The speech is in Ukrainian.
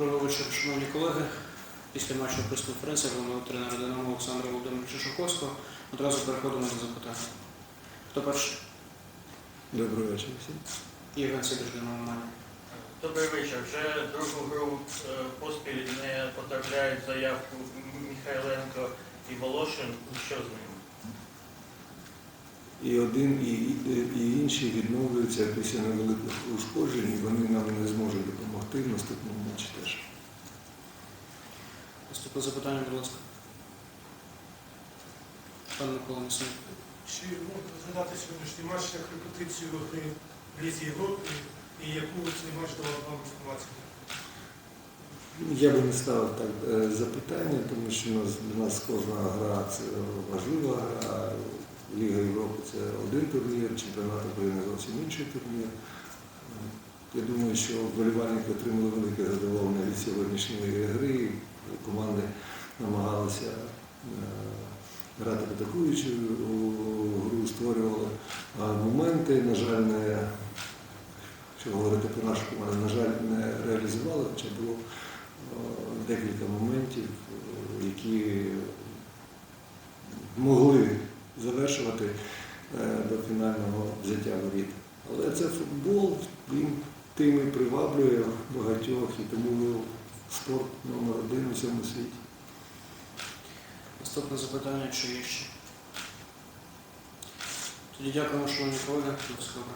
Доброго вечора, шановні колеги. Після матчу прес-конференції головного тренера Динамо Олександра Володимировича Шуховського одразу переходимо до запитань. Хто перший? Добрий вечір всім. Євген Сидор, Динамо Малі. Добрий вечір. Вже другу гру е, поспіль не потрапляють заявку Михайленко і Волошин. Що з ними? І один, і, і, і інші відновлюються після невеликих ушкоджень, і вони нам не зможуть допомогти в наступному матчі теж. Наступне запитання, будь ласка. Пан Микола Несен. Чи можна розглядати сьогоднішній матч як репетицію гри в Лізі Європи і яку цей матч давав вам інформацію? Я би не ставив так е, запитання, тому що у нас, для нас кожна гра це важлива гра. Ліга Європи це один турнір, чемпіонат України зовсім інший турнір. Я думаю, що вболівальники отримали велике задоволення від сьогоднішньої гри. Команди намагалися е, грати в атакуючу гру, створювали е, моменти. На жаль, не, що говорити про нашу команду, на жаль, не реалізували, хоча було е, декілька моментів, які могли завершувати до фінального взяття воріт. Але це футбол, він тим і приваблює багатьох, і тому спорт номер один у цьому світі. Наступне запитання, чи є ще? Тоді дякуємо, шановні колеги. До скорого.